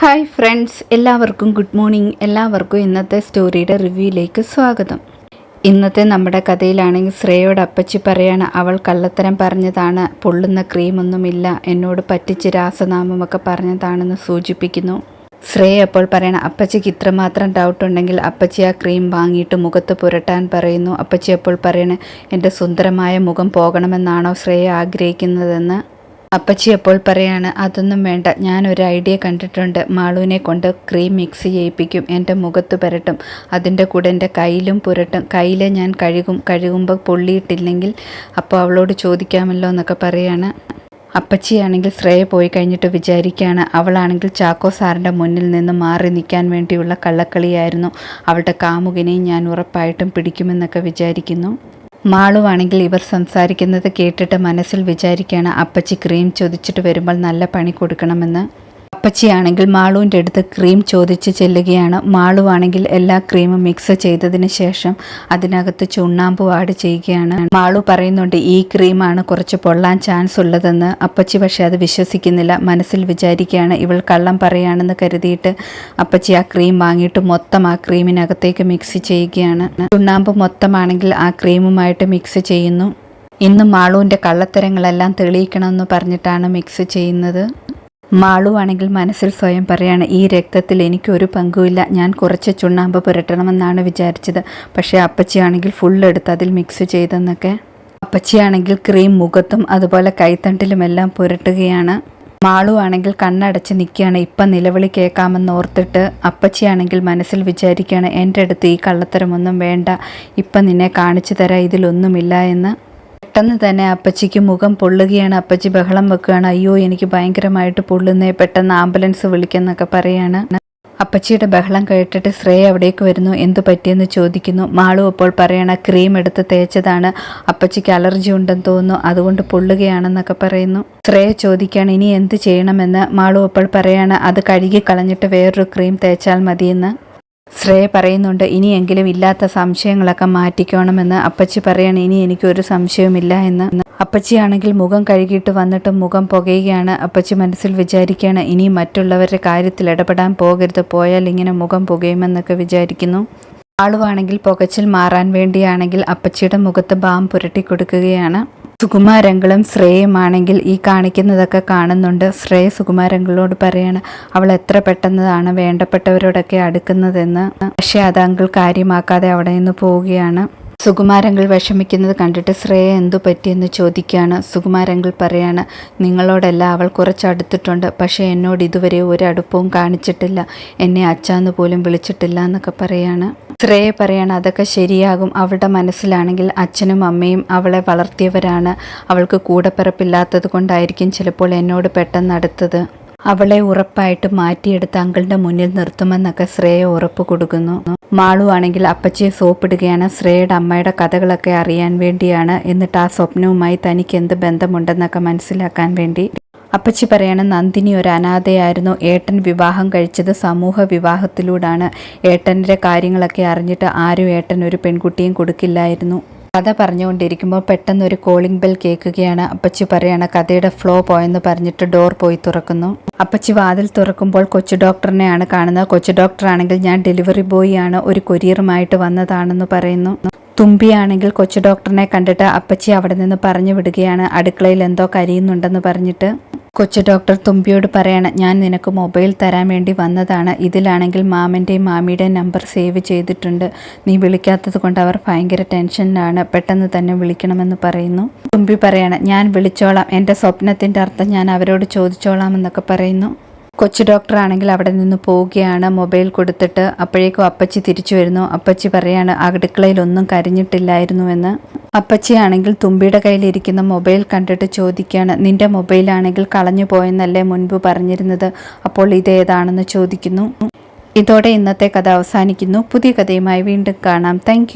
Hi friends എല്ലാവർക്കും good morning. എല്ലാവർക്കും ഇന്നത്തെ സ്റ്റോറിയുടെ റിവ്യൂയിലേക്ക് സ്വാഗതം. ഇന്നത്തെ നമ്മുടെ കഥയിലാണെങ്കിൽ ശ്രേയോട് അപ്പച്ചി പറയാണ് അവൾ കള്ളത്തരം പറഞ്ഞതാണ് പൊള്ളുന്ന ക്രീമൊന്നുമില്ല എന്നോട് പറ്റിച്ച് രാസനാമമൊക്കെ പറഞ്ഞതാണെന്ന് സൂചിപ്പിക്കുന്നു. ശ്രേയ അപ്പോൾ പറയണം അപ്പച്ചിക്ക് ഇത്രമാത്രം ഡൗട്ട് ഉണ്ടെങ്കിൽ അപ്പച്ചി ആ ക്രീം വാങ്ങിയിട്ട് മുഖത്ത് പുരട്ടാൻ പറയുന്നു. അപ്പച്ചി അപ്പോൾ പറയണേ എന്റെ സുന്ദരമായ മുഖം പോകണമെന്നാണോ ശ്രേയ ആഗ്രഹിക്കുന്നതെന്ന്? അപ്പച്ചി അപ്പോൾ പറയാണ് അതൊന്നും വേണ്ട. ഞാൻ ഒരു ഐഡിയ കണ്ടിട്ടുണ്ട്. മാളുവിനെ കൊണ്ട് ക്രീം മിക്സ് ചെയ്യിപ്പിക്കും. എന്റെ മുഖത്ത് പുരട്ടും. അതിന്റെ കൂടെ എന്റെ കയ്യിലും പുരട്ടും. കയ്യിൽ ഞാൻ കഴുകും. കഴുകുമ്പോൾ പൊള്ളിയിട്ടില്ലെങ്കിൽ അപ്പോൾ അവളോട് ചോദിക്കാമല്ലോ എന്നൊക്കെ പറയാണ്. അപ്പച്ചിയാണെങ്കിൽ ശ്രേയ പോയി കഴിഞ്ഞിട്ട് വിചാരിക്കുകയാണ് അവളാണെങ്കിൽ ചാക്കോ സാറിന്റെ മുന്നിൽ നിന്ന് മാറി നിൽക്കാൻ വേണ്ടിയുള്ള കള്ളക്കളിയായിരുന്നു. അവളുടെ കാമുകിനെയും ഞാൻ ഉറപ്പായിട്ടും പിടിക്കുമെന്നൊക്കെ വിചാരിക്കുന്നു. മാളുവാണെങ്കിൽ ഇവർ സംസാരിക്കുന്നത് കേട്ടിട്ട് മനസ്സിൽ വിചാരിക്കുകയാണ് അപ്പച്ചി ക്രീം ചൊതിച്ചിട്ട് വരുമ്പോൾ നല്ല പണി കൊടുക്കണമെന്ന്. അപ്പച്ചിയാണെങ്കിൽ മാളുവിന്റെ അടുത്ത് ക്രീം ചോദിച്ച് ചെല്ലുകയാണ്. മാളുവാണെങ്കിൽ എല്ലാ ക്രീമും മിക്സ് ചെയ്തതിന് ശേഷം അതിനകത്ത് ചുണ്ണാമ്പ് ആഡ് ചെയ്യുകയാണ്. മാളു പറയുന്നുണ്ട് ഈ ക്രീമാണ് കുറച്ച് പൊള്ളാൻ ചാൻസ് ഉള്ളതെന്ന്. അപ്പച്ചി പക്ഷെ അത് വിശ്വസിക്കുന്നില്ല. മനസ്സിൽ വിചാരിക്കുകയാണ് ഇവൾ കള്ളം പറയാണെന്ന് കരുതിയിട്ട് അപ്പച്ചി ആ ക്രീം വാങ്ങിയിട്ട് മൊത്തം ആ ക്രീമിനകത്തേക്ക് മിക്സ് ചെയ്യുകയാണ്. ചുണ്ണാമ്പ് മൊത്തമാണെങ്കിൽ ആ ക്രീമുമായിട്ട് മിക്സ് ചെയ്യുന്നു. ഇന്ന് മാളുവിന്റെ കള്ളത്തരങ്ങളെല്ലാം തെളിയിക്കണമെന്ന് പറഞ്ഞിട്ടാണ് മിക്സ് ചെയ്യുന്നത്. മാളുവാണെങ്കിൽ മനസ്സിൽ സ്വയം പറയാണ് ഈ രക്തത്തിൽ എനിക്കൊരു പങ്കുമില്ല. ഞാൻ കുറച്ച് ചുണ്ണാമ്പ് പുരട്ടണമെന്നാണ് വിചാരിച്ചത്. പക്ഷേ അപ്പച്ചിയാണെങ്കിൽ ഫുൾ എടുത്ത് അതിൽ മിക്സ് ചെയ്തെന്നൊക്കെ. അപ്പച്ചിയാണെങ്കിൽ ക്രീം മുഖത്തും അതുപോലെ കൈത്തണ്ടിലുമെല്ലാം പുരട്ടുകയാണ്. മാളു ആണെങ്കിൽ കണ്ണടച്ച് നിൽക്കുകയാണ്. ഇപ്പം നിലവിളി കേൾക്കാമെന്ന് ഓർത്തിട്ട് അപ്പച്ചിയാണെങ്കിൽ മനസ്സിൽ വിചാരിക്കുകയാണ് എന്റെ അടുത്ത് ഈ കള്ളത്തരമൊന്നും വേണ്ട. ഇപ്പം നിന്നെ കാണിച്ചു തരാം ഇതിലൊന്നുമില്ല എന്ന്. പെട്ടെന്ന് തന്നെ അപ്പച്ചിക്ക് മുഖം പൊള്ളുകയാണ്. അപ്പച്ചി ബഹളം വെക്കുകയാണ്. അയ്യോ എനിക്ക് ഭയങ്കരമായിട്ട് പൊള്ളുന്നേ. പെട്ടെന്ന് ആംബുലൻസ് വിളിക്കുന്നൊക്കെ പറയാണ്. അപ്പച്ചിയുടെ ബഹളം കേട്ടിട്ട് ശ്രേയ അവിടേക്ക് വരുന്നു. എന്തു പറ്റിയെന്ന് ചോദിക്കുന്നു. മാളു അപ്പോൾ പറയണ ക്രീം എടുത്ത് തേച്ചതാണ്. അപ്പച്ചിക്ക് അലർജി ഉണ്ടെന്ന് തോന്നുന്നു. അതുകൊണ്ട് പൊള്ളുകയാണെന്നൊക്കെ പറയുന്നു. ശ്രേയ ചോദിക്കുകയാണ് ഇനി എന്ത് ചെയ്യണമെന്ന്? മാളു അപ്പോൾ പറയാണ് അത് കഴുകി കളഞ്ഞിട്ട് വേറൊരു ക്രീം തേച്ചാൽ മതിയെന്ന്. ശ്രേയ പറയുന്നുണ്ട് ഇനിയെങ്കിലും ഇല്ലാത്ത സംശയങ്ങളൊക്കെ മാറ്റിക്കണമെന്ന് അപ്പച്ചി പറയണം. ഇനി എനിക്കൊരു സംശയവുമില്ല എന്ന്. അപ്പച്ചിയാണെങ്കിൽ മുഖം കഴുകിയിട്ട് വന്നിട്ട് മുഖം പുകയുകയാണ്. അപ്പച്ചി മനസ്സിൽ വിചാരിക്കുകയാണ് ഇനി മറ്റുള്ളവരുടെ കാര്യത്തിൽ ഇടപെടാൻ പോകരുത്. പോയാൽ ഇങ്ങനെ മുഖം പുകയുമെന്നൊക്കെ വിചാരിക്കുന്നു. ആളുവാണെങ്കിൽ പുകച്ചിൽ മാറാൻ വേണ്ടിയാണെങ്കിൽ അപ്പച്ചിയുടെ മുഖത്ത് ബാം പുരട്ടി കൊടുക്കുകയാണ് സുകുമാരങ്ങളും ശ്രേയുമാണെങ്കിൽ ഈ കാണിക്കുന്നതൊക്കെ കാണുന്നുണ്ട്. ശ്രേയ സുകുമാരങ്ങളോട് പറയാണ് അവൾ എത്ര പെട്ടെന്നതാണ് വേണ്ടപ്പെട്ടവരോടൊക്കെ അടുക്കുന്നതെന്ന്. പക്ഷേ അത് അങ്കിൾ കാര്യമാക്കാതെ അവിടെ നിന്ന് പോവുകയാണ്. സുകുമാരങ്ങൾ വിഷമിക്കുന്നത് കണ്ടിട്ട് ശ്രേയ എന്തു പറ്റിയെന്ന് ചോദിക്കുകയാണ്. സുകുമാരങ്ങൾ പറയാണ് നിങ്ങളോടല്ല അവൾ കുറച്ച് അടുത്തിട്ടുണ്ട്. പക്ഷേ എന്നോട് ഇതുവരെ ഒരു അടുപ്പവും കാണിച്ചിട്ടില്ല. എന്നെ അച്ചാന്ന് പോലും വിളിച്ചിട്ടില്ല എന്നൊക്കെ പറയാണ്. ശ്രേയ പറയാണ്. അതൊക്കെ ശരിയാകും. അവളുടെ മനസ്സിലാണെങ്കിൽ അച്ഛനും അമ്മയും അവളെ വളർത്തിയവരാണ്. അവൾക്ക് കൂടപ്പിറപ്പില്ലാത്തത് കൊണ്ടായിരിക്കും ചിലപ്പോൾ എന്നോട് പെട്ടെന്ന് അടുത്തത്. അവളെ ഉറപ്പായിട്ട് മാറ്റിയെടുത്ത് അങ്കിളിന്റെ മുന്നിൽ നിർത്തുമെന്നൊക്കെ ശ്രേയ ഉറപ്പ് കൊടുക്കുന്നു. മാളു ആണെങ്കിൽ അപ്പച്ചിയെ സോപ്പിടുകയാണ്. ശ്രേയയുടെ അമ്മയുടെ കഥകളൊക്കെ അറിയാൻ വേണ്ടിയാണ്. എന്നിട്ട് ആ സ്വപ്നവുമായി തനിക്ക് എന്ത് ബന്ധമുണ്ടെന്നൊക്കെ മനസ്സിലാക്കാൻ വേണ്ടി അപ്പച്ചി പറയാണ് നന്ദിനി ഒരു അനാഥയായിരുന്നു. ഏട്ടൻ വിവാഹം കഴിച്ചത് സമൂഹ വിവാഹത്തിലൂടാണ്. ഏട്ടന്റെ കാര്യങ്ങളൊക്കെ അറിഞ്ഞിട്ട് ആരും ഏട്ടൻ ഒരു പെൺകുട്ടിയും കൊടുക്കില്ലായിരുന്നു. കഥ പറഞ്ഞുകൊണ്ടിരിക്കുമ്പോൾ പെട്ടെന്ന് ഒരു കോളിംഗ് ബെൽ കേൾക്കുകയാണ്. അപ്പച്ചി പറയാണ് കഥയുടെ ഫ്ലോ പോയെന്ന് പറഞ്ഞിട്ട് ഡോർ പോയി തുറക്കുന്നു. അപ്പച്ചി വാതിൽ തുറക്കുമ്പോൾ കൊച്ചു ഡോക്ടറിനെയാണ് കാണുന്നത്. കൊച്ചു ഡോക്ടറാണെങ്കിൽ ഞാൻ ഡെലിവറി ബോയ് ആണ്. ഒരു കൊരിയറുമായിട്ട് വന്നതാണെന്ന് പറയുന്നു. തുമ്പിയാണെങ്കിൽ കൊച്ചു ഡോക്ടറിനെ കണ്ടിട്ട് അപ്പച്ചി അവിടെ നിന്ന് പറഞ്ഞു വിടുകയാണ്. അടുക്കളയിൽ എന്തോ കരിയുന്നുണ്ടെന്ന് പറഞ്ഞിട്ട്. കൊച്ചു ഡോക്ടർ തുമ്പിയോട് പറയണം ഞാൻ നിനക്ക് മൊബൈൽ തരാൻ വേണ്ടി വന്നതാണ്. ഇതിലാണെങ്കിൽ മാമന്റെയും മാമിയുടെയും നമ്പർ സേവ് ചെയ്തിട്ടുണ്ട്. നീ വിളിക്കാത്തത് കൊണ്ട് അവർ ഭയങ്കര ടെൻഷനിലാണ്. പെട്ടെന്ന് തന്നെ വിളിക്കണമെന്ന് പറയുന്നു. തുമ്പി പറയണം ഞാൻ വിളിച്ചോളാം. എന്റെ സ്വപ്നത്തിന്റെ അർത്ഥം ഞാൻ അവരോട് ചോദിച്ചോളാം എന്നൊക്കെ പറയുന്നു. കൊച്ചു ഡോക്ടറാണെങ്കിൽ അവിടെ നിന്ന് പോവുകയാണ്. മൊബൈൽ കൊടുത്തിട്ട് അപ്പോഴേക്കും അപ്പച്ചി തിരിച്ചു വരുന്നു. അപ്പച്ചി പറയാണ് ഒന്നും കരിഞ്ഞിട്ടില്ലായിരുന്നുവെന്ന്. അപ്പച്ചിയാണെങ്കിൽ തുമ്പിയുടെ കയ്യിലിരിക്കുന്ന മൊബൈൽ കണ്ടിട്ട് ചോദിക്കുകയാണ് നിന്റെ മൊബൈലാണെങ്കിൽ കളഞ്ഞു പോയെന്നല്ലേ മുൻപ് പറഞ്ഞിരുന്നത്? അപ്പോൾ ഇതേതാണെന്ന് ചോദിക്കുന്നു. ഇതോടെ ഇന്നത്തെ കഥ അവസാനിക്കുന്നു. പുതിയ കഥയുമായി വീണ്ടും കാണാം. താങ്ക്